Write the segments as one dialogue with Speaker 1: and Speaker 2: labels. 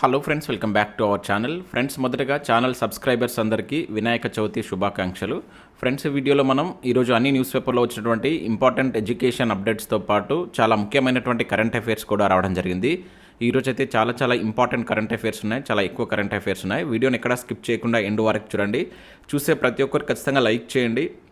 Speaker 1: Hello friends welcome back to our channel friends మొదటగా channel subscribers అందరికీ వినాయక చవితి శుభాకాంక్షలు. Friends వీడియోలో మనం ఈరోజు అన్ని న్యూస్ పేపర్లో వచ్చినటువంటి ఇంపార్టెంట్ ఎడ్యుకేషన్ అప్డేట్స్తో పాటు చాలా ముఖ్యమైనటువంటి కరెంట్ అఫైర్స్ కూడా రావడం జరిగింది. ఈరోజు అయితే చాలా చాలా ఇంపార్టెంట్ కరెంట్ అఫైర్స్ ఉన్నాయి. చాలా ఎక్కువ కరెంట్ అఫైర్స్ ఉన్నాయి. వీడియోని ఎక్కడ స్కిప్ చేయకుండా ఎండ్ వరకు చూడండి. చూసే ప్రతి ఒక్కరు ఖచ్చితంగా లైక్ చేయండి.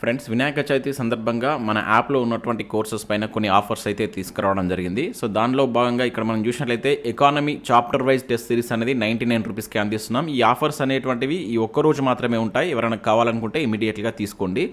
Speaker 1: ఫ్రెండ్స్ వినాయక చవితి సందర్భంగా మన యాప్లో ఉన్నటువంటి కోర్సెస్ పైన కొన్ని ఆఫర్స్ అయితే తీసుకురావడం జరిగింది. సో దానిలో భాగంగా ఇక్కడ మనం చూసినట్లయితే economy chapter wise test series అనేది నైంటీ నైన్ రూపీస్కి అందిస్తున్నాం. ఈ ఆఫర్స్ అనేటువంటివి ఈ ఒక్క రోజు మాత్రమే ఉంటాయి. ఎవరైనా కావాలనుకుంటే ఇమీడియట్గా తీసుకోండి.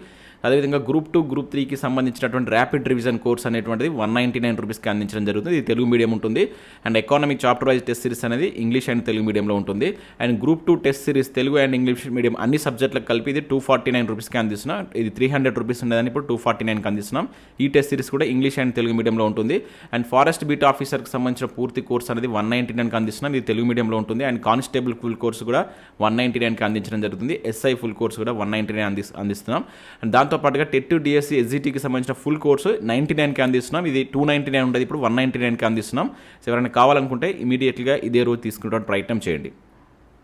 Speaker 1: అదేవిధంగా గ్రూప్ టూ గ్రూప్ త్రీకి సంబంధించినటువంటి ర్యాపిడ్ రివిజన్ కోర్స్ అనేటువంటిది వన్ నైంటీ నైన్ రూపీస్కి అందించడం జరుగుతుంది. ఇది తెలుగు మీడియం ఉంటుంది. And economic chapter wise test series అనేది ఇంగ్లీష్ అండ్ తెలుగు మీడియంలో ఉంటుంది. And group two test series Telugu and English medium అన్ని సబ్జెక్టులకు కలిపి ఇది టూ ఫార్టీ నైన్ రూపీస్కి అందిస్తున్నాం. ఇది త్రీ హండ్రెడ్ రూపీస్ ఉండేదని ఇప్పుడు టూ ఫార్టీ నైన్కి అందిస్తున్నాం. ఈ టెస్ట్ సిరీస్ కూడా ఇంగ్లీష్ అండ్ తెలుగు మీడియంలో ఉంటుంది. అండ్ ఫారెస్ట్ బీట్ ఆఫీసర్కి సంబంధించిన పూర్తి కోర్స్ అనేది వన్ నైంటీ నైన్కి అందిస్తున్నాం. ఇది తెలుగు మీడియంలో ఉంటుంది. అండ్ కానిస్టేబుల్ ఫుల్ కోర్స్ కూడా వన్ నైంటీ నైన్కి అందించడం జరుగుతుంది. ఎస్ఐ ఫుల్ కోర్స్ కూడా వన్ నైంటీ నైన్ అంది అందిస్తున్నాం. అండ్ దాంతోపాటుగా టెట్ డిఎస్సి ఎస్జిటికి సంబంధించిన ఫుల్ కోర్సు నైంటీ నైన్కి అందిస్తున్నాం. ఇది టూ నైంటీ నైన్ ఉంటుంది ఇప్పుడు వన్ నైంటీ నైన్కి అందిస్తున్నాం. సో ఎవరైనా కావాలనుకుంటే ఇమీడియట్గా ఇదే రోజు తీసుకునేటువంటి ప్రయత్నం చేయండి.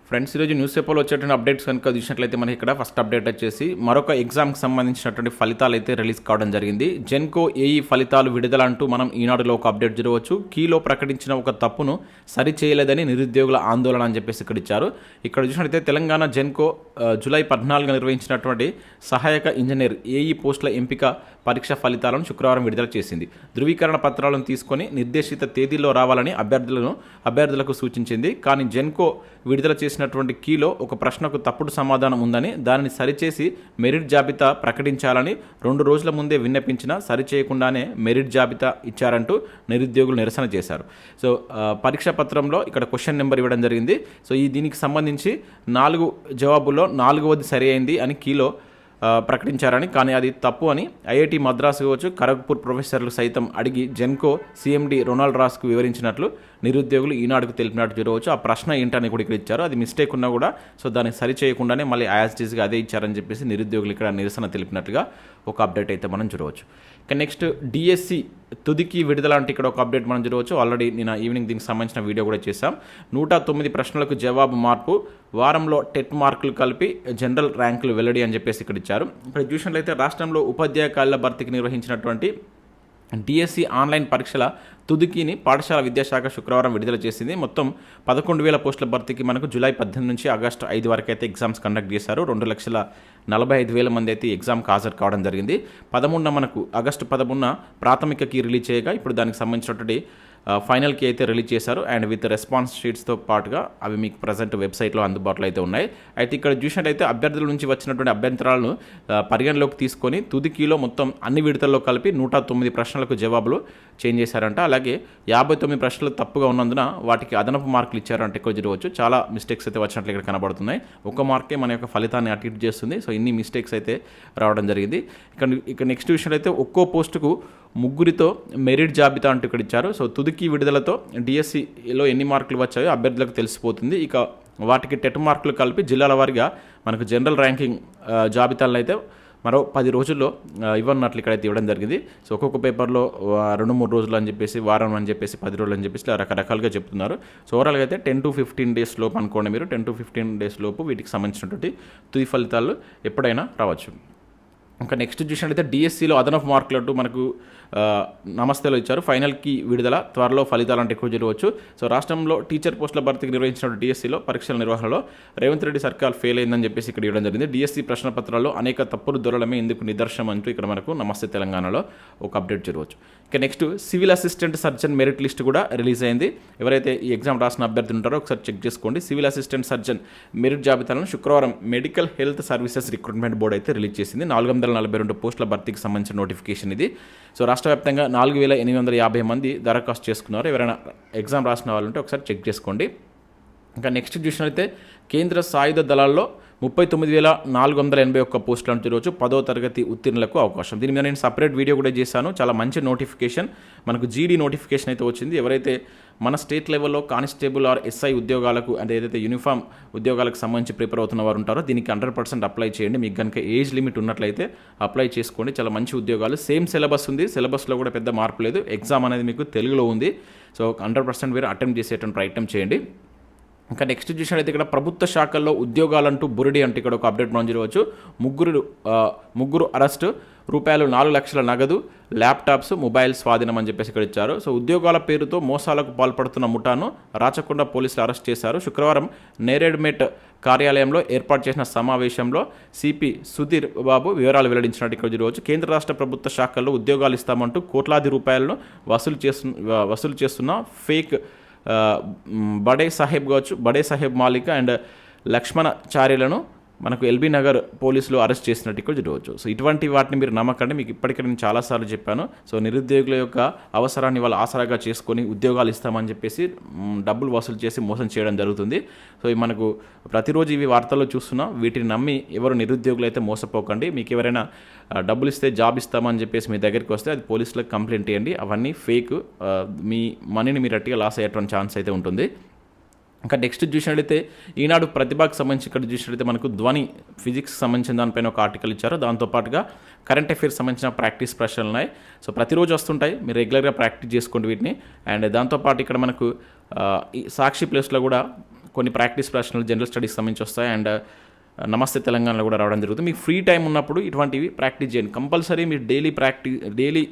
Speaker 1: ఫ్రెండ్స్ ఈరోజు న్యూస్ పేపర్లో వచ్చేటువంటి అప్డేట్స్ కనుక చూసినట్లయితే మనకి ఇక్కడ ఫస్ట్ అప్డేట్ వచ్చేసి మరొక ఎగ్జామ్కి సంబంధించినటువంటి ఫలితాలు అయితే రిలీజ్ కావడం జరిగింది. జెన్కో ఏఈ ఫలితాలు విడుదల అంటూ మనం ఈనాడులో ఒక అప్డేట్ జరగవచ్చు కీలో ప్రకటించిన ఒక తప్పును సరిచేయలేదని నిరుద్యోగుల ఆందోళన అని చెప్పేసి ఇక్కడ ఇచ్చారు. ఇక్కడ చూసినట్లయితే తెలంగాణ జెన్కో జూలై పద్నాలుగు నిర్వహించినటువంటి సహాయక ఇంజనీర్ ఏఈ పోస్టుల ఎంపిక పరీక్ష ఫలితాలను శుక్రవారం విడుదల చేసింది. ధృవీకరణ పత్రాలను తీసుకొని నిర్దేశిత తేదీల్లో రావాలని అభ్యర్థులను అభ్యర్థులకు సూచించింది. కానీ జెన్కో విడుదల చేసినటువంటి కీలో ఒక ప్రశ్నకు తప్పుడు సమాధానం ఉందని దానిని సరిచేసి మెరిట్ జాబితా ప్రకటించాలని రెండు రోజుల ముందే విన్నపించినా సరిచేయకుండానే మెరిట్ జాబితా ఇచ్చారంటూ నిరుద్యోగులు నిరసన చేశారు. సో పరీక్ష పత్రంలో ఇక్కడ క్వశ్చన్ నెంబర్ ఇవ్వడం జరిగింది. సో ఈ దీనికి సంబంధించి నాలుగు జవాబుల్లో నాలుగవది సరి అయింది అని కీలో ప్రకటించారని. కానీ అది తప్పు అని ఐఐటి మద్రాసు కావచ్చు ఖరగ్పూర్ ప్రొఫెసర్లు సైతం అడిగి జెన్కో సీఎండి రొనాల్డ్ రాస్కు వివరించినట్లు నిరుద్యోగులు ఈనాడుకు తెలిపినట్టు చూడవచ్చు. ఆ ప్రశ్న ఏంటని కూడా ఇక్కడ ఇచ్చారు. అది మిస్టేక్ ఉన్నా కూడా సో దాన్ని సరి చేయకుండానే మళ్ళీ యాజిటీస్గా అదే ఇచ్చారని చెప్పేసి నిరుద్యోగులు ఇక్కడ నిరసన తెలిపినట్టుగా ఒక అప్డేట్ అయితే మనం చూడవచ్చు. ఇక నెక్స్ట్ డిఎస్సి తుదికి విడుదల అంటే ఇక్కడ ఒక అప్డేట్ మనం చూడవచ్చు. ఆల్రెడీ నేను ఈవినింగ్ దీనికి సంబంధించిన వీడియో కూడా చేశాం. నూట తొమ్మిది ప్రశ్నలకు జవాబు మార్పు వారంలో టెట్ మార్కులు కలిపి జనరల్ ర్యాంకులు వెల్లడి అని చెప్పేసి ఇక్కడ ఇచ్చారు. ఇక్కడ చూసినట్లయితే రాష్ట్రంలో ఉపాధ్యాయ ఖాళీల భర్తీకి నిర్వహించినటువంటి డిఎస్సి ఆన్లైన్ పరీక్షల తుదికిని పాఠశాల విద్యాశాఖ శుక్రవారం విడుదల చేసింది. మొత్తం పదకొండు వేల పోస్టుల భర్తీకి మనకు జూలై పద్దెనిమిది నుంచి ఆగస్టు ఐదు వరకు అయితే ఎగ్జామ్స్ కండక్ట్ చేశారు. రెండు లక్షల నలభై ఐదు వేల మంది అయితే ఎగ్జామ్కి హాజరు కావడం జరిగింది. పదమూడున మనకు ఆగస్టు పదమూడున ప్రాథమికకి రిలీజ్ చేయగా ఇప్పుడు దానికి సంబంధించినటువంటి ఫైనల్కి అయితే రిలీజ్ చేశారు. అండ్ విత్ రెస్పాన్స్ షీట్స్తో పాటుగా అవి మీకు ప్రజెంట్ వెబ్సైట్లో అందుబాటులో అయితే ఉన్నాయి. అయితే ఇక్కడ చూసినట్టయితే అభ్యర్థుల నుంచి వచ్చినటువంటి అభ్యంతరాలను పరిగణలోకి తీసుకొని తుదికీలో మొత్తం అన్ని విడతల్లో కలిపి నూట తొమ్మిది ప్రశ్నలకు జవాబులు చేంజ్ చేశారంట. అలాగే యాభై తొమ్మిది ప్రశ్నలు తప్పుగా ఉన్నందున వాటికి అదనపు మార్కులు ఇచ్చారంటే ఎక్కువ జరగవచ్చు చాలా మిస్టేక్స్ అయితే వచ్చినట్లు ఇక్కడ కనబడుతున్నాయి. ఒక మార్కే మన యొక్క ఫలితాన్ని అటు ఇటు చేస్తుంది. సో ఇన్ని మిస్టేక్స్ అయితే రావడం జరిగింది. ఇక్కడ ఇక నెక్స్ట్ విషయంలో అయితే ఒక్కో పోస్టుకు ముగ్గురితో మెరిట్ జాబితా అంటూ ఇక్కడ ఇచ్చారు. సో తుదికి విడుదలతో డిఎస్సిలో ఎన్ని మార్కులు వచ్చాయో అభ్యర్థులకు తెలిసిపోతుంది. ఇక వాటికి టెట్ మార్కులు కలిపి జిల్లాల వారీగా మనకు జనరల్ ర్యాంకింగ్ జాబితాలను అయితే మరో పది రోజుల్లో ఇవ్వన్నట్లు ఇక్కడైతే ఇవ్వడం జరిగింది. సో ఒక్కొక్క పేపర్లో రెండు మూడు రోజులు అని చెప్పేసి వారం అని చెప్పేసి పది రోజులు అని చెప్పేసి ఇలా రకరకాలుగా చెప్తున్నారు. సో ఓవరాల్గా అయితే టెన్ టు ఫిఫ్టీన్ డేస్ లోపు అనుకోండి మీరు టెన్ టు ఫిఫ్టీన్ డేస్ లోపు వీటికి సంబంధించినటువంటి తుది ఫలితాలు ఎప్పుడైనా రావచ్చు. ఇంకా నెక్స్ట్ చూసినట్లయితే డిఎస్సిలో అదనపు మార్కులు అంటూ మనకు నమస్తేలో ఇచ్చారు. ఫైనల్కి విడుదల త్వరలో ఫలితాలు అంటే ఎక్కువ జరగవచ్చు. సో రాష్ట్రంలో టీచర్ పోస్టుల భర్తీకి నిర్వహించిన డిఎస్సిలో పరీక్షల నిర్వహణలో రేవంత్ రెడ్డి సర్కార్ ఫెయిల్ అయిందని చెప్పేసి ఇక్కడ ఇవ్వడం జరిగింది. డిఎస్సి ప్రశ్న పత్రాల్లో అనేక తప్పులు దొరలమే ఇందుకు నిదర్శనం అంటూ ఇక్కడ మనకు నమస్తే తెలంగాణలో ఒక అప్డేట్ జరగవచ్చు. ఇక next civil assistant surgeon merit list కూడా రిలీజ్ అయింది. ఎవరైతే ఈ ఎగ్జామ్ రాసిన అభ్యర్థులు ఉంటారో ఒకసారి చెక్ చేసుకోండి. సివిల్ అసిస్టెంట్ సర్జన్ మెరిట్ జాబితాలను శుక్రవారం medical health services recruitment board అయితే రిలీజ్ చేసింది. నాలుగు వందల నలభై రెండు పోస్టుల భర్తీకి సంబంధించిన నోటిఫికేషన్ ఇది. సో రాష్ట్ర వ్యాప్తంగా నాలుగు వేల ఎనిమిది వందల యాభై మంది దరఖాస్తు చేసుకున్నారు. ఎవరైనా ఎగ్జామ్ రాసిన వాళ్ళు ఉంటే ఒకసారి చెక్ చేసుకోండి. ఇంకా నెక్స్ట్ చూసినట్లయితే కేంద్ర సాయుధ దళాల్లో ముప్పై తొమ్మిది వేల నాలుగు వందల ఎనభై ఒక్క పోస్టులను అంటే పదో తరగతి ఉత్తీర్ణులకు అవకాశం. దీని మీద నేను సపరేట్ వీడియో కూడా చేశాను. చాలా మంచి నోటిఫికేషన్ మనకు జీడీ నోటిఫికేషన్ అయితే వచ్చింది. ఎవరైతే మన స్టేట్ లెవెల్లో కానిస్టేబుల్ ఆర్ ఎస్ఐ ఉద్యోగాలకు అంటే ఏదైతే యూనిఫామ్ ఉద్యోగాలకు సంబంధించి ప్రిపేర్ అవుతున్న వారు ఉంటారో దీనికి హండ్రెడ్ పర్సెంట్ అప్లై చేయండి. మీకు కనుక ఏజ్ లిమిట్ ఉన్నట్లయితే అప్లై చేసుకోండి. చాలా మంచి ఉద్యోగాలు. సేమ్ సిలబస్ ఉంది. సిలబస్లో కూడా పెద్ద మార్పు లేదు. ఎగ్జామ్ అనేది మీకు తెలుగులో ఉంది. సో హండ్రెడ్ పర్సెంట్ మీరు అటెంప్ట్ చేసేటువంటి ప్రయత్నం చేయండి. ఇంకా నెక్స్ట్ చూసినట్లయితే ఇక్కడ ప్రభుత్వ శాఖల్లో ఉద్యోగాలంటూ బురిడి అంటే ఇక్కడ ఒక అప్డేట్ మనం చూడవచ్చు. ముగ్గురు ముగ్గురు అరెస్ట్ రూపాయలు నాలుగు లక్షల నగదు ల్యాప్టాప్స్ మొబైల్ స్వాధీనం అని చెప్పేసి ఇక్కడ ఇచ్చారు. సో ఉద్యోగాల పేరుతో మోసాలకు పాల్పడుతున్న ముఠాను రాచకొండ పోలీసులు అరెస్ట్ చేశారు. శుక్రవారం నేరేడ్మేట్ కార్యాలయంలో ఏర్పాటు చేసిన సమావేశంలో సిపి సుధీర్ బాబు వివరాలు వెల్లడించినట్టు ఇక్కడ చూడవచ్చు. కేంద్ర రాష్ట్ర ప్రభుత్వ శాఖల్లో ఉద్యోగాలు ఇస్తామంటూ కోట్లాది రూపాయలను వసూలు చేస్తున్న వసూలు చేస్తున్న ఫేక్ బడే సాహెబ్ కావచ్చు బడే సాహెబ్ మాలిక్ అండ్ లక్ష్మణ చార్యలను మనకు ఎల్బీ నగర్ పోలీసులు అరెస్ట్ చేసినట్టు కూడా చూడవచ్చు సో ఇటువంటి వాటిని మీరు నమ్మకండి. మీకు ఇప్పటికే నేను చాలాసార్లు చెప్పాను. సో నిరుద్యోగుల యొక్క అవసరాన్ని వాళ్ళు ఆసరాగా చేసుకొని ఉద్యోగాలు ఇస్తామని చెప్పేసి డబ్బులు వసూలు చేసి మోసం చేయడం జరుగుతుంది. సో ఇవి మనకు ప్రతిరోజు ఇవి వార్తల్లో చూస్తున్నాం. వీటిని నమ్మి ఎవరు నిరుద్యోగులు అయితే మోసపోకండి. మీకు ఎవరైనా డబ్బులు ఇస్తే జాబ్ ఇస్తామని చెప్పేసి మీ దగ్గరికి వస్తే అది పోలీసులకు కంప్లైంట్ చేయండి అవన్నీ ఫేక్ మీ మనీని మీరు అట్టిగా లాస్ అయ్యేటువంటి ఛాన్స్ అయితే ఉంటుంది. ఇంకా నెక్స్ట్ చూసినట్లయితే ఈనాడు ప్రతిభకు సంబంధించి ఇక్కడ చూసినట్లయితే మనకు ధ్వని ఫిజిక్స్ సంబంధించిన దానిపైన ఒక ఆర్టికల్ ఇచ్చారు. దాంతోపాటుగా కరెంట్ అఫైర్స్ సంబంధించిన ప్రాక్టీస్ ప్రశ్నలు ఉన్నాయి. సో ప్రతిరోజు వస్తుంటాయి. మీరు రెగ్యులర్గా ప్రాక్టీస్ చేసుకోండి వీటిని. అండ్ దాంతోపాటు ఇక్కడ మనకు ఈ సాక్షి ప్లేస్లో కూడా కొన్ని ప్రాక్టీస్ ప్రశ్నలు జనరల్ స్టడీస్ సంబంధించి వస్తాయి. అండ్ నమస్తే తెలంగాణలో కూడా రావడం జరుగుతుంది. మీకు ఫ్రీ టైం ఉన్నప్పుడు ఇటువంటివి ప్రాక్టీస్ చేయండి. కంపల్సరీ మీరు డైలీ ప్రాక్టీస్ డైలీ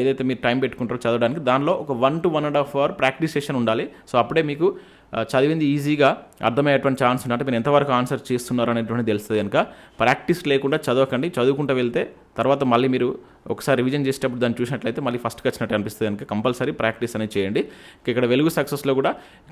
Speaker 1: ఏదైతే మీరు టైం పెట్టుకుంటారో చదవడానికి దానిలో ఒక one to one and half hour practice session ఉండాలి. సో అప్పుడే మీకు చదివింది ఈజీగా అర్థమయ్యేటువంటి ఛాన్స్ ఉంది అంటే మీరు ఎంతవరకు ఆన్సర్ చేస్తున్నారు అనేటువంటి తెలుస్తుంది కనుక ప్రాక్టీస్ లేకుండా చదవకండి. చదువుకుంటూ వెళ్తే తర్వాత మళ్ళీ మీరు ఒకసారి రివిజన్ చేసేటప్పుడు దాన్ని చూసినట్లయితే మళ్ళీ ఫస్ట్కి వచ్చినట్టు అనిపిస్తుంది కనుక కంపల్సరీ ప్రాక్టీస్ అనేది చేయండి. ఇక్కడ వెలుగు సక్సెస్లో కూడా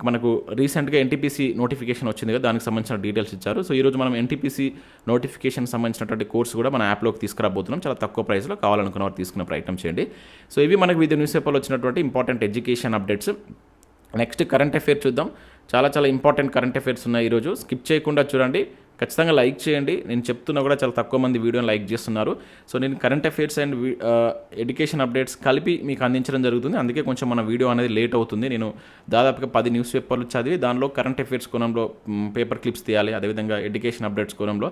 Speaker 1: మనకు రీసెంట్గా ఎన్టీపీసీ నోటిఫికేషన్ వచ్చింది కదా దానికి సంబంధించిన డీటెయిల్స్ ఇచ్చారు. సో ఈరోజు మనం ఎన్టీపీసీ నోటిఫికేషన్ సంబంధించినటువంటి కోర్సు కూడా మన యాప్లోకి తీసుకురాబోతున్నాం. చాలా తక్కువ ప్రైస్లో కావాలనుకున్న వారు తీసుకునే ప్రయత్నం చేయండి. సో ఇవి మనకు వివిధ న్యూస్ పేపర్లో వచ్చినటువంటి important education updates next current affair చూద్దాం. చాలా చాలా ఇంపార్టెంట్ కరెంట్ అఫైర్స్ ఉన్నాయి ఈరోజు. స్కిప్ చేయకుండా చూడండి. ఖచ్చితంగా లైక్ చేయండి. నేను చెప్తున్నా కూడా చాలా తక్కువ మంది వీడియోని లైక్ చేస్తున్నారు. సో నేను current affairs and education updates కలిపి మీకు అందించడం జరుగుతుంది. అందుకే కొంచెం మన వీడియో అనేది లేట్ అవుతుంది. నేను దాదాపుగా పది న్యూస్ పేపర్లు చదివి దానిలో కరెంట్ అఫైర్స్ కోణంలో పేపర్ క్లిప్స్ తీయాలి. అదేవిధంగా ఎడ్యుకేషన్ అప్డేట్స్ కోణంలో.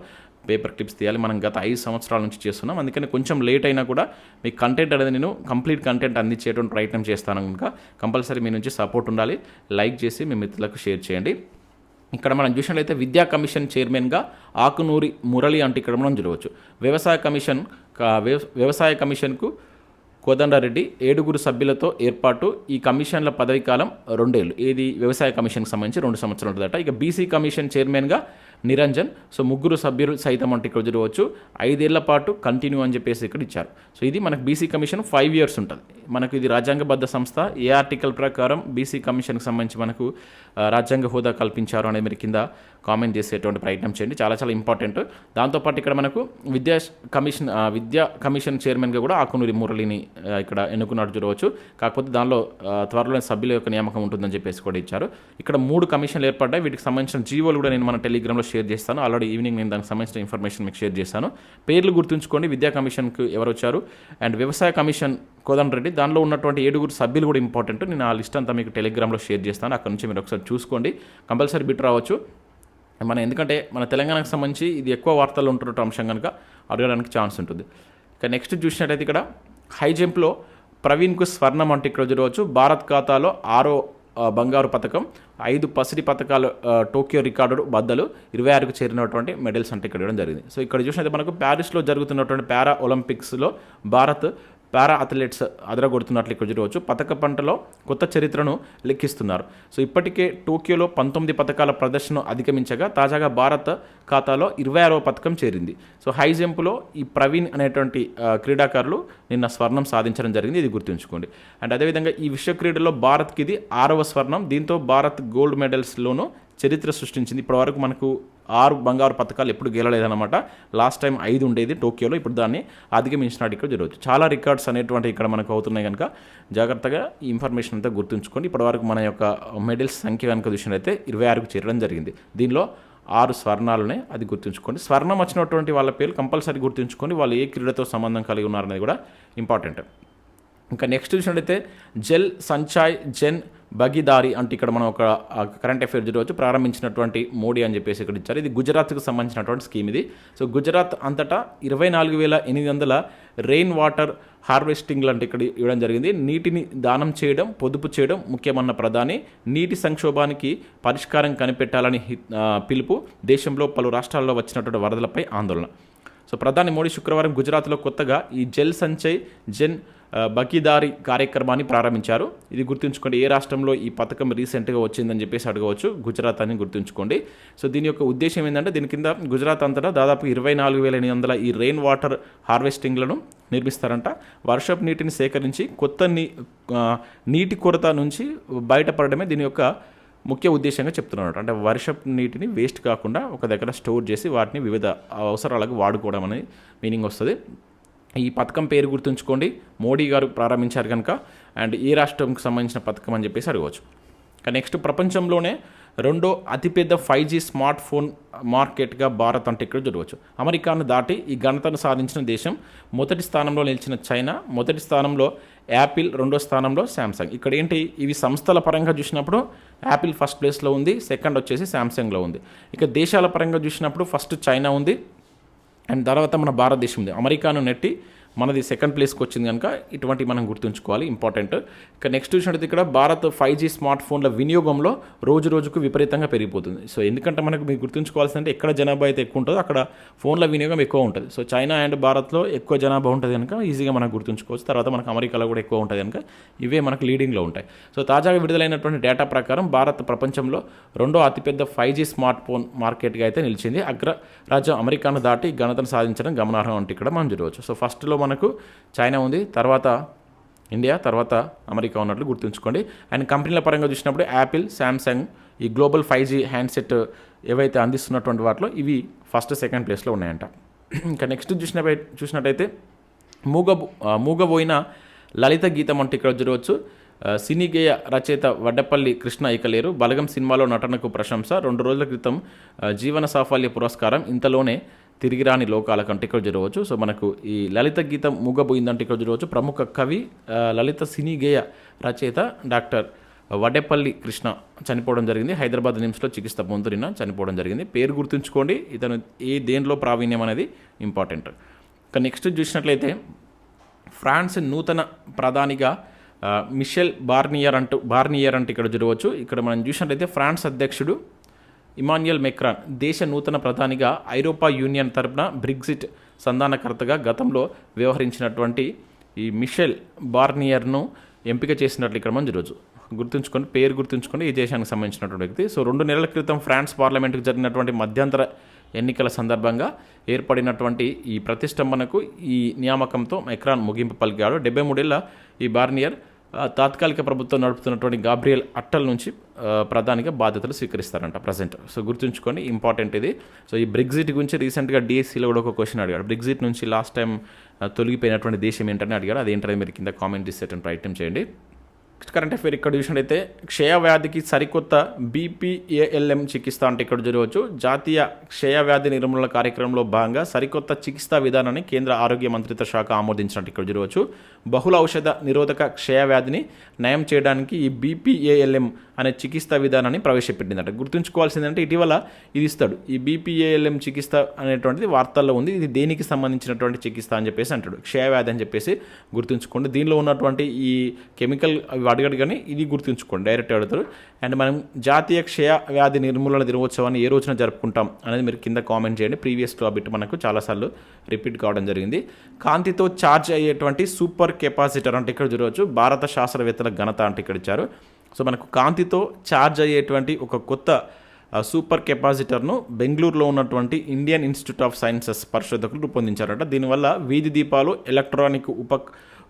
Speaker 1: పేపర్ క్లిప్స్ తీయాలి. మనం గత ఐదు సంవత్సరాల నుంచి చేస్తున్నాం. అందుకని కొంచెం లేట్ అయినా కూడా మీకు కంటెంట్ అనేది నేను కంప్లీట్ కంటెంట్ అందించేటువంటి ప్రయత్నం చేస్తాను కనుక కంపల్సరీ మీ నుంచి సపోర్ట్ ఉండాలి. లైక్ చేసి మీ మిత్రులకు షేర్ చేయండి. ఇక్కడ మనం చూసినట్లయితే విద్యా కమిషన్ చైర్మన్గా ఆకునూరి మురళి అంటే ఇక్కడ మనం చూడవచ్చు. వ్యవసాయ కమిషన్ వ్యవసాయ కమిషన్కు కోదండారెడ్డి ఏడుగురు సభ్యులతో ఏర్పాటు ఈ కమిషన్ల పదవి కాలం రెండేళ్ళు. ఇది వ్యవసాయ కమిషన్కి సంబంధించి రెండు సంవత్సరాలు ఉంటుందట. ఇక బీసీ కమిషన్ చైర్మన్గా నిరంజన్. సో ముగ్గురు సభ్యులు సైతం అంటే ఇక్కడ చూడవచ్చు ఐదేళ్ళ పాటు కంటిన్యూ అని చెప్పేసి ఇక్కడ ఇచ్చారు. సో ఇది మనకు బీసీ కమిషన్ ఫైవ్ ఇయర్స్ ఉంటుంది. మనకు ఇది రాజ్యాంగబద్ధ సంస్థ. ఏ ఆర్టికల్ ప్రకారం బీసీ కమిషన్కి సంబంధించి మనకు రాజ్యాంగ హోదా కల్పించారు అనేది మీరు కింద కామెంట్ చేసేటువంటి ప్రయత్నం చేయండి. చాలా చాలా ఇంపార్టెంట్ దాంతోపాటు ఇక్కడ మనకు విద్యా కమిషన్ విద్యా కమిషన్ చైర్మన్గా కూడా ఆకునూరి మురళిని ఇక్కడ ఎన్నుకున్నట్టు చూడవచ్చు కాకపోతే దానిలో ఆ, త్వరలో సభ్యుల యొక్క నియామకం ఉంటుందని చెప్పేసి కూడా ఇచ్చారు. ఇక్కడ మూడు కమిషన్లు ఏర్పడ్డాయి. వీటికి సంబంధించిన జీవోలు కూడా నేను మన టెలిగ్రామ్లో షేర్ చేస్తాను. ఆల్రెడీ ఈవినింగ్ నేను దానికి సంబంధించిన ఇన్ఫర్మేషన్ మీకు షేర్ చేస్తాను పేర్లు గుర్తుంచుకోండి. విద్యా కమిషన్కు ఎవరు వచ్చారు అండ్ వ్యవసాయ కమిషన్ కోదండ రెడ్డి దానిలో ఉన్నటువంటి ఏడుగురు సభ్యులు కూడా ఇంపార్టెంట్. నేను ఆ లిస్ట్ అంతా మీకు టెలిగ్రామ్లో షేర్ చేస్తాను. అక్కడ నుంచి మీరు ఒకసారి చూసుకోండి. కంపల్సరీ బిట్ రావచ్చు. మన ఎందుకంటే మన తెలంగాణకు సంబంధించి ఇది ఎక్కువ వార్తలు ఉంటున్న అంశం కనుక అడగడానికి ఛాన్స్ ఉంటుంది. ఇక నెక్స్ట్ చూసినట్టయితే ఇక్కడ హై జంప్లో ప్రవీణ్కు స్వర్ణం అంటే ఇక్కడ చూడవచ్చు. భారత్ ఖాతాలో ఆరో బంగారు పథకం ఐదు పసిడి పథకాలు టోక్యో రికార్డు బద్దలు ఇరవై ఆరుకు చేరినటువంటి మెడల్స్ అంటే ఇక్కడ ఇవ్వడం జరిగింది. సో ఇక్కడ చూసినట్టు మనకు ప్యారిస్లో జరుగుతున్నటువంటి పారా ఒలింపిక్స్లో భారత్ పారా అథ్లెట్స్ అదరగొడుతున్నట్లు ఇక్కడ చూడవచ్చు. పథక పంటలో కొత్త చరిత్రను లెక్కిస్తున్నారు. సో ఇప్పటికే టోక్యోలో పంతొమ్మిది పథకాల ప్రదర్శన అధిగమించగా తాజాగా భారత్ ఖాతాలో ఇరవై ఆరవ పథకం చేరింది. సో హై జంప్లో ఈ ప్రవీణ్ అనేటువంటి క్రీడాకారులు నిన్న స్వర్ణం సాధించడం జరిగింది. ఇది గుర్తుంచుకోండి. అండ్ అదేవిధంగా ఈ విశ్వ క్రీడలో భారత్కి ఇది ఆరవ స్వర్ణం. దీంతో భారత్ గోల్డ్ మెడల్స్లోనూ చరిత్ర సృష్టించింది. ఇప్పటివరకు మనకు ఆరు బంగారు పథకాలు ఎప్పుడు గెలలేదన్నమాట లాస్ట్ టైం ఐదు ఉండేది టోక్యోలో ఇప్పుడు దాన్ని అధిగమించినట్టు ఇక్కడ జరగవచ్చు. చాలా రికార్డ్స్ అనేటువంటి ఇక్కడ మనకు అవుతున్నాయి కనుక జాగ్రత్తగా ఈ ఇన్ఫర్మేషన్ అంతా గుర్తుంచుకొని ఇప్పటివరకు మన యొక్క మెడల్స్ సంఖ్య కనుక చూసినట్లయితే ఇరవై ఆరుకు చేరడం జరిగింది. దీనిలో ఆరు స్వర్ణాలనే అది గుర్తుంచుకోండి. స్వర్ణం వచ్చినటువంటి వాళ్ళ పేర్లు కంపల్సరీ గుర్తుంచుకొని వాళ్ళు ఏ క్రీడతో సంబంధం కలిగి ఉన్నారనేది కూడా ఇంపార్టెంట్. ఇంకా నెక్స్ట్ చూసినట్టయితే జెల్ సంచాయ్ జెన్ బగిదారి అంటే ఇక్కడ మనం ఒక కరెంట్ అఫేర్ చూడవచ్చు ప్రారంభించినటువంటి మోడీ అని చెప్పేసి ఇక్కడ ఇచ్చారు. ఇది గుజరాత్కు సంబంధించినటువంటి స్కీమ్ ఇది. సో గుజరాత్ అంతటా ఇరవై నాలుగు వేల ఎనిమిది వందల రెయిన్ వాటర్ హార్వెస్టింగ్ లాంటి ఇక్కడ ఇవ్వడం జరిగింది. నీటిని దానం చేయడం పొదుపు చేయడం ముఖ్యమన్న ప్రధాని. నీటి సంక్షోభానికి పరిష్కారం కనిపెట్టాలని పిలుపు దేశంలో పలు రాష్ట్రాల్లో వచ్చినటువంటి వరదలపై ఆందోళన. సో ప్రధాని మోడీ శుక్రవారం గుజరాత్లో కొత్తగా ఈ జల్ సంచయ్ జన్ బకీదారి కార్యక్రమాన్ని ప్రారంభించారు. ఇది గుర్తుంచుకోండి ఏ రాష్ట్రంలో ఈ పథకం రీసెంట్గా వచ్చిందని చెప్పేసి అడగవచ్చు. గుజరాత్ అని గుర్తుంచుకోండి. సో దీని యొక్క ఉద్దేశం ఏంటంటే దీని కింద గుజరాత్ అంతటా దాదాపు ఇరవై నాలుగు వేల ఎనిమిది వందల ఈ రెయిన్ వాటర్ హార్వెస్టింగ్లను నిర్మిస్తారంట. వర్షపు నీటిని సేకరించి కొత్త నీ నీటి కొరత నుంచి బయటపడమే దీని యొక్క ముఖ్య ఉద్దేశంగా చెప్తున్నాడు అంటే వర్షపు నీటిని వేస్ట్ కాకుండా ఒక దగ్గర స్టోర్ చేసి వాటిని వివిధ అవసరాలకు వాడుకోవడం అనేది మీనింగ్ వస్తుంది. ఈ పథకం పేరు గుర్తుంచుకోండి. మోడీ గారు ప్రారంభించారు కనుక అండ్ ఏ రాష్ట్రంకి సంబంధించిన పథకం అని చెప్పేసి అడగవచ్చు. నెక్స్ట్ ప్రపంచంలోనే రెండో అతిపెద్ద ఫైవ్ జీ స్మార్ట్ ఫోన్ మార్కెట్గా భారత్ అంటే ఇక్కడ చూడవచ్చు. అమెరికాను దాటి ఈ ఘనతను సాధించిన దేశం మొదటి స్థానంలో నిలిచిన చైనా మొదటి స్థానంలో యాపిల్ రెండో స్థానంలో శాంసంగ్ ఇక్కడ ఏంటి? ఇవి సంస్థల పరంగా చూసినప్పుడు యాపిల్ ఫస్ట్ ప్లేస్లో ఉంది సెకండ్ వచ్చేసి శాంసంగ్లో ఉంది. ఇక దేశాల పరంగా చూసినప్పుడు ఫస్ట్ చైనా ఉంది అండ్ తర్వాత మన భారతదేశం ఉంది. అమెరికాను నెట్టి మనది సెకండ్ ప్లేస్కి వచ్చింది కనుక ఇటువంటి మనం గుర్తుంచుకోవాలి ఇంపార్టెంట్ ఇక నెక్స్ట్ చూసినట్టు ఇక్కడ భారత్ ఫైవ్ జీ స్మార్ట్ ఫోన్ల వినియోగంలో రోజు రోజుకు విపరీతంగా పెరిగిపోతుంది. సో ఎందుకంటే మనకు మీరు గుర్తుంచుకోవాల్సిందంటే ఎక్కడ జనాభా అయితే ఎక్కువ ఉంటుందో అక్కడ ఫోన్ల వినియోగం ఎక్కువ ఉంటుంది. సో చైనా అండ్ భారత్లో ఎక్కువ జనాభా ఉంటుంది కనుక ఈజీగా మనం గుర్తుంచుకోవచ్చు. తర్వాత మనకు అమెరికాలో కూడా ఎక్కువ ఉంటుంది కనుక ఇవే మనకు లీడింగ్లో ఉంటాయి. సో తాజాగా విడుదలైనటువంటి డేటా ప్రకారం భారత్ ప్రపంచంలో రెండో అతిపెద్ద ఫైవ్ జీ స్మార్ట్ ఫోన్ మార్కెట్గా అయితే నిలిచింది. అగ్ర రాజ్యం అమెరికాను దాటి ఘనతను సాధించడం గమనార్హం అంటే ఇక్కడ మనం చూడవచ్చు. సో ఫస్ట్లో మనకు చైనా ఉంది. తర్వాత ఇండియా తర్వాత అమెరికా ఉన్నట్లు గుర్తుంచుకోండి. అండ్ కంపెనీల పరంగా చూసినప్పుడు యాపిల్ శాంసంగ్ ఈ గ్లోబల్ ఫైవ్ జీ హ్యాండ్సెట్ ఏవైతే అందిస్తున్నటువంటి వాటిలో ఇవి ఫస్ట్ సెకండ్ ప్లేస్లో ఉన్నాయంట. ఇంకా నెక్స్ట్ చూసిన చూసినట్టయితే మూగ మూగబోయిన లలిత గీతం అంటే ఇక్కడ చూడవచ్చు. సినీ గేయ రచయిత వడ్డపల్లి కృష్ణ ఇకలేరు బలగం సినిమాలో నటనకు ప్రశంస. రెండు రోజుల క్రితం జీవన సాఫల్య పురస్కారం. ఇంతలోనే తిరిగి రాని లోకాల ఇక్కడ జరగవచ్చు. సో మనకు ఈ లలిత గీతం మూగబోయిందంటే ఇక్కడ చూడవచ్చు ప్రముఖ కవి లలిత సినీ గేయ రచయిత డాక్టర్ వడ్డేపల్లి కృష్ణ చనిపోవడం జరిగింది. హైదరాబాద్ నిమ్స్లో చికిత్స పొందుతున్న చనిపోవడం జరిగింది. పేరు గుర్తుంచుకోండి. ఇతను ఏ దేనిలో ప్రావీణ్యం అనేది ఇంపార్టెంట్. ఇక నెక్స్ట్ చూసినట్లయితే ఫ్రాన్స్ నూతన ప్రధానిగా మిషెల్ బార్నియర్ అంటూ బార్నియర్ అంటే ఇక్కడ చూడవచ్చు ఇక్కడ మనం చూసినట్లయితే ఫ్రాన్స్ అధ్యక్షుడు ఇమాన్యుయల్ మెక్రాన్ దేశ నూతన ప్రధానిగా ఐరోపా యూనియన్ తరపున బ్రిగ్జిట్ సంధానకర్తగా గతంలో వ్యవహరించినటువంటి ఈ మిషెల్ బార్నియర్ను ఎంపిక చేసినట్లు ఇక్కడ మనం రోజు గుర్తుంచుకొని పేరు గుర్తుంచుకొని ఈ దేశానికి సంబంధించినటువంటి వ్యక్తి. సో రెండు నెలల క్రితం ఫ్రాన్స్ పార్లమెంట్కి జరిగినటువంటి మధ్యంతర ఎన్నికల సందర్భంగా ఏర్పడినటువంటి ఈ ప్రతిష్టంభనకు ఈ నియామకంతో మెక్రాన్ ముగింపు పలికాడు. డెబ్బై మూడేళ్ళ ఈ బార్నియర్ తాత్కాలిక ప్రభుత్వం నడుపుతున్నటువంటి గాబ్రియల్ అట్టల్ నుంచి ప్రధానిగా బాధ్యతలు స్వీకరిస్తారంట ప్రజెంట్. సో గుర్తుంచుకొని ఇంపార్టెంట్ ఇది. సో ఈ బ్రెగ్జిట్ గురించి రీసెంట్గా డిఎస్సీలో కూడా ఒక క్వశ్చన్ అడిగాడు. బ్రెగ్జిట్ నుంచి లాస్ట్ టైం తొలగిపోయినటువంటి దేశం ఏంటని అడిగాడు. అదేంటనేది మీరు కింద కామెంట్ చేసేటువంటి ప్రయత్నం చేయండి. కరెంట్ అఫేర్ ఇక్కడ చూసినట్టయితే క్షయవ్యాధికి సరికొత్త బీపీఏఎల్ఎం చికిత్స అంటే ఇక్కడ చూడవచ్చు. జాతీయ క్షయవ్యాధి నిర్మూలన కార్యక్రమంలో భాగంగా సరికొత్త చికిత్సా విధానాన్ని కేంద్ర ఆరోగ్య మంత్రిత్వ శాఖ ఆమోదించినట్టు ఇక్కడ చూడవచ్చు. బహుళ ఔషధ నిరోధక క్షయవ్యాధిని నయం చేయడానికి ఈ బీపీఏఎల్ఎం అనే చికిత్సా విధానాన్ని ప్రవేశపెట్టిందట. గుర్తుంచుకోవాల్సిందంటే ఇటీవల ఇది ఇస్తాడు. ఈ బీపీఏఎల్ఎం చికిత్స అనేటువంటిది వార్తల్లో ఉంది. ఇది దేనికి సంబంధించినటువంటి చికిత్స అని చెప్పేసి అంటాడు. క్షయవ్యాధి అని చెప్పేసి గుర్తుంచుకోండి. దీనిలో ఉన్నటువంటి ఈ కెమికల్ అడగడు కానీ ఇది గుర్తుంచుకోండి. డైరెక్ట్ అడుగుతారు అండ్ మనం జాతీయ క్షయ వ్యాధి నిర్మూలన దినోత్సవాన్ని ఏ రోజున జరుపుకుంటాం అనేది మీరు కింద కామెంట్ చేయండి. ప్రీవియస్ టాపిక్ మనకు చాలాసార్లు రిపీట్ కావడం జరిగింది. కాంతితో ఛార్జ్ అయ్యేటువంటి సూపర్ కెపాసిటర్ అంటే ఇక్కడ చూడవచ్చు. భారత శాస్త్రవేత్తల ఘనత అంటే ఇక్కడ ఇచ్చారు. సో మనకు కాంతితో ఛార్జ్ అయ్యేటువంటి ఒక కొత్త సూపర్ కెపాసిటర్ను బెంగళూరులో ఉన్నటువంటి ఇండియన్ ఇన్స్టిట్యూట్ ఆఫ్ సైన్సెస్ పరిశోధకులు రూపొందించారట. దీనివల్ల వీధి దీపాలు ఎలక్ట్రానిక్ ఉప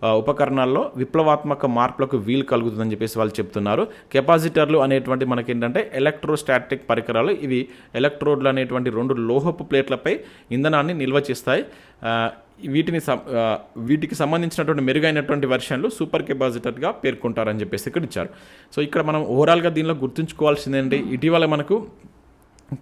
Speaker 1: ఉపకరణాల్లో విప్లవాత్మక మార్పులకు వీలు కలుగుతుందని చెప్పేసి వాళ్ళు చెప్తున్నారు. కెపాసిటర్లు అనేటువంటి మనకి ఏంటంటే ఎలక్ట్రోస్టాటిక్ పరికరాలు. ఇవి ఎలక్ట్రోడ్లు అనేటువంటి రెండు లోహపు ప్లేట్లపై ఇంధనాన్ని నిల్వ చేస్తాయి. వీటిని సం- వీటికి సంబంధించినటువంటి మెరుగైనటువంటి వెర్షన్లు సూపర్ కెపాసిటర్గా పేర్కొంటారని చెప్పేసి ఇక్కడ ఇచ్చారు. సో ఇక్కడ మనం ఓవరాల్గా దీనిలో గుర్తుంచుకోవాల్సింది ఏంటి ఇటీవల మనకు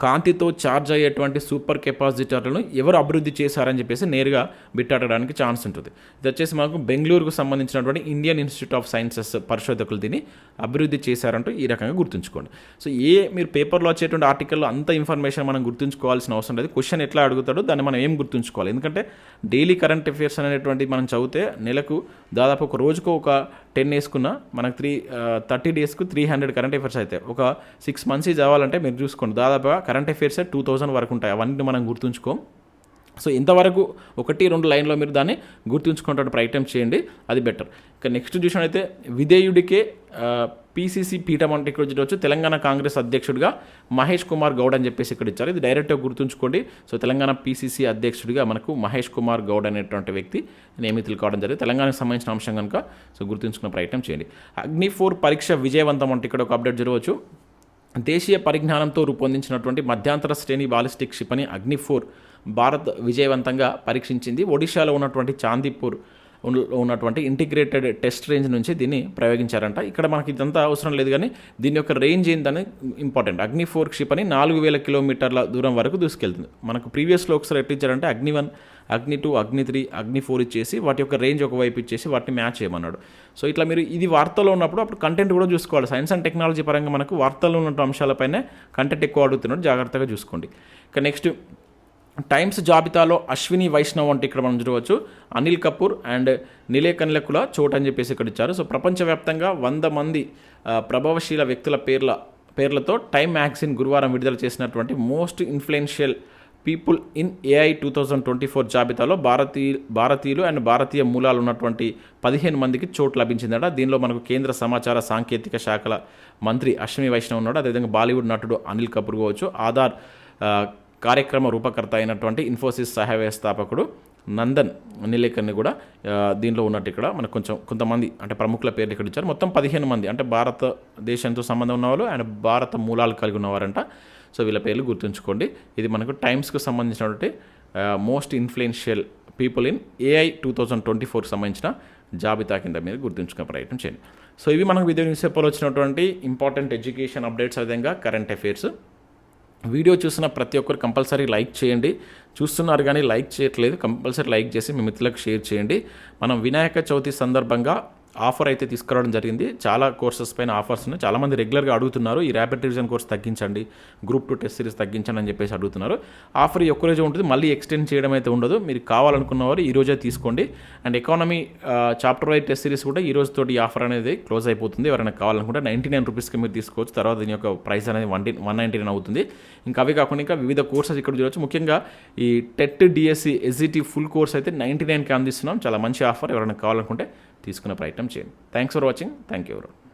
Speaker 1: కాంతితో ఛార్జ్ అయ్యేటువంటి సూపర్ కెపాసిటర్లను ఎవరు అభివృద్ధి చేశారని చెప్పేసి నేరుగా బిట్టాడడానికి ఛాన్స్ ఉంటుంది. ఇది వచ్చేసి మనకు బెంగళూరుకు సంబంధించినటువంటి ఇండియన్ ఇన్స్టిట్యూట్ ఆఫ్ సైన్సెస్ పరిశోధకులు దీన్ని అభివృద్ధి చేశారంటూ ఈ రకంగా గుర్తుంచుకోండి. సో ఏ మీరు పేపర్లో వచ్చేటువంటి ఆర్టికల్లో అంత ఇన్ఫర్మేషన్ మనం గుర్తుంచుకోవాల్సిన అవసరం లేదు. క్వశ్చన్ ఎట్లా అడుగుతాడో దాన్ని మనం ఏం గుర్తుంచుకోవాలి? ఎందుకంటే డైలీ కరెంట్ అఫేర్స్ అనేటువంటి మనం చదివితే నెలకు దాదాపు ఒక రోజుకు ఒక టెన్ వేసుకున్న మనకు త్రీ థర్టీ డేస్కు త్రీ హండ్రెడ్ కరెంట్ అఫేర్స్ అయితే ఒక సిక్స్ మంత్స్ చదవాలంటే మీరు చూసుకోండి. దాదాపుగా కరెంట్ అఫైర్స్ టూ థౌసండ్ వరకు ఉంటాయి. అవన్నీ మనం గుర్తుంచుకోం. సో ఇంతవరకు ఒకటి రెండు లైన్లో మీరు దాన్ని గుర్తుంచుకుంటే ప్రయత్నం చేయండి అది బెటర్. ఇక నెక్స్ట్ చూసినట్టయితే విధేయుడికే పీసీసీ పీఠం అంటే ఇక్కడ చూడవచ్చు తెలంగాణ కాంగ్రెస్ అధ్యక్షుడిగా మహేష్ కుమార్ గౌడ్ అని చెప్పేసి ఇక్కడ ఇచ్చారు. ఇది డైరెక్ట్గా గుర్తుంచుకోండి. సో తెలంగాణ పీసీసీ అధ్యక్షుడిగా మనకు మహేష్ కుమార్ గౌడ్ అనేటువంటి వ్యక్తి నియమితులు కావడం జరిగింది. తెలంగాణకు సంబంధించిన అంశం కనుక సో గుర్తుంచుకునే ప్రయత్నం చేయండి. అగ్ని ఫోర్ పరీక్ష విజయవంతం అంటే ఇక్కడ ఒక అప్డేట్ జరగవచ్చు. దేశీయ పరిజ్ఞానంతో రూపొందించినటువంటి మధ్యాంతర శ్రేణి బాలిస్టిక్ క్షిపణి అగ్నిఫోర్ భారత్ విజయవంతంగా పరీక్షించింది. ఒడిశాలో ఉన్నటువంటి చాందీపూర్ ఉన్నటువంటి ఇంటిగ్రేటెడ్ టెస్ట్ రేంజ్ నుంచి దీన్ని ప్రయోగించారంట. ఇక్కడ మనకి ఇదంతా అవసరం లేదు కానీ దీని యొక్క రేంజ్ ఏంటని ఇంపార్టెంట్. అగ్ని ఫోర్ క్షిపణి నాలుగు వేల కిలోమీటర్ల దూరం వరకు దూసుకెళ్తుంది. మనకు ప్రీవియస్లో ఒకసారి ఎట్లా ఇచ్చారంటే అగ్ని వన్ అగ్ని టూ అగ్ని త్రీ అగ్ని ఫోర్ ఇచ్చేసి వాటి యొక్క రేంజ్ ఒకవైపు ఇచ్చేసి వాటిని మ్యాచ్ చేయమన్నాడు. సో ఇట్లా మీరు ఇది వార్తలో ఉన్నప్పుడు అప్పుడు కంటెంట్ కూడా చూసుకోవాలి. సైన్స్ అండ్ టెక్నాలజీ పరంగా మనకు వార్తల్లో ఉన్న అంశాలపైనే కంటెంట్ ఎక్కువ అడుగుతున్నాడు జాగ్రత్తగా చూసుకోండి. ఇక నెక్స్ట్ టైమ్స్ జాబితాలో అశ్విని వైష్ణవ్ అంటే ఇక్కడ మనం చూడవచ్చు. అనిల్ కపూర్ అండ్ నిలేకన్లకుల చోటు అని చెప్పేసి ఇక్కడ ఇచ్చారు. సో ప్రపంచవ్యాప్తంగా వంద మంది ప్రభావశీల వ్యక్తుల పేర్ల పేర్లతో టైమ్ మ్యాగజైన్ గురువారం విడుదల చేసినటువంటి most influential people in AI two thousand twenty four జాబితాలో భారతీయ భారతీయులు అండ్ భారతీయ మూలాలు ఉన్నటువంటి పదిహేను మందికి చోటు లభించిందట. దీనిలో మనకు కేంద్ర సమాచార సాంకేతిక శాఖల మంత్రి అశ్విని వైష్ణవ్ ఉన్నాడు. అదేవిధంగా బాలీవుడ్ నటుడు అనిల్ కపూర్ కావచ్చు. ఆధార్ కార్యక్రమ రూపకర్త అయినటువంటి ఇన్ఫోసిస్ సహాయ వ్యవస్థాపకుడు నందన్ నిలేకర్ని కూడా దీనిలో ఉన్నట్టు ఇక్కడ మనకు కొంచెం కొంతమంది అంటే ప్రముఖుల పేర్లు ఇక్కడ ఇచ్చారు. మొత్తం పదిహేను మంది అంటే భారతదేశంతో సంబంధం ఉన్నవాళ్ళు అండ్ భారత మూలాలు కలిగి ఉన్నవారంట. సో వీళ్ళ పేర్లు గుర్తుంచుకోండి. ఇది మనకు టైమ్స్కు సంబంధించినటువంటి most influential people in AI two thousand twenty ఫోర్కి సంబంధించిన జాబితా కింద మీరు గుర్తుంచుకునే ప్రయత్నం చేయండి. సో ఇవి మనకు విద్యా న్యూస్ పేపర్లో వచ్చినటువంటి ఇంపార్టెంట్ ఎడ్యుకేషన్ అప్డేట్స్ విధంగా కరెంట్ అఫైర్స్. వీడియో చూసిన ప్రతి ఒక్కరు కంపల్సరీ లైక్ చేయండి. చూస్తున్నారు కానీ లైక్ చేయట్లేదు. కంపల్సరీ లైక్ చేసి మీ మిత్రులకు షేర్ చేయండి. మనం వినాయక చవితి సందర్భంగా ఆఫర్ అయితే తీసుకురావడం జరిగింది. చాలా కోర్సెస్ పైన ఆఫర్స్ ఉన్నాయి. చాలామంది రెగ్యులర్గా అడుగుతున్నారు ఈ ర్యాపిడ్ రివిజన్ కోర్స్ తగ్గించండి గ్రూప్ టూ టెస్ట్ సిరీస్ తగ్గించండి అని చెప్పేసి అడుగుతున్నారు. ఆఫర్ ఈ ఒక్కరోజే ఉంటుంది మళ్ళీ ఎక్స్టెండ్ చేయడం అయితే ఉండదు. మీరు కావాలనుకున్న వారు ఈ రోజే తీసుకోండి. And economy chapter wise test series కూడా ఈ రోజు తోటి ఆఫర్ అనేది క్లోజ్ అయిపోతుంది. ఎవరైనా కావాలనుకుంటే నైంటీ నైన్ రూపీస్కి మీరు తీసుకోవచ్చు. తర్వాత దీని యొక్క ప్రైస్ అనేది వన్ వన్ నైంటీ నైన్ అవుతుంది. ఇంకా అవి కాకుండా ఇంకా వివిధ కోర్సెస్ ఇక్కడ చూడవచ్చు ముఖ్యంగా ఈ TET DSC SGT full course అయితే నైంటీ నైన్కి అందిస్తున్నాం. చాలా మంచి ఆఫర్. ఎవరైనా కావాలనుకుంటే తీసుకునే ప్రయత్నం చేయండి. Thanks for watching thank you ఎవరు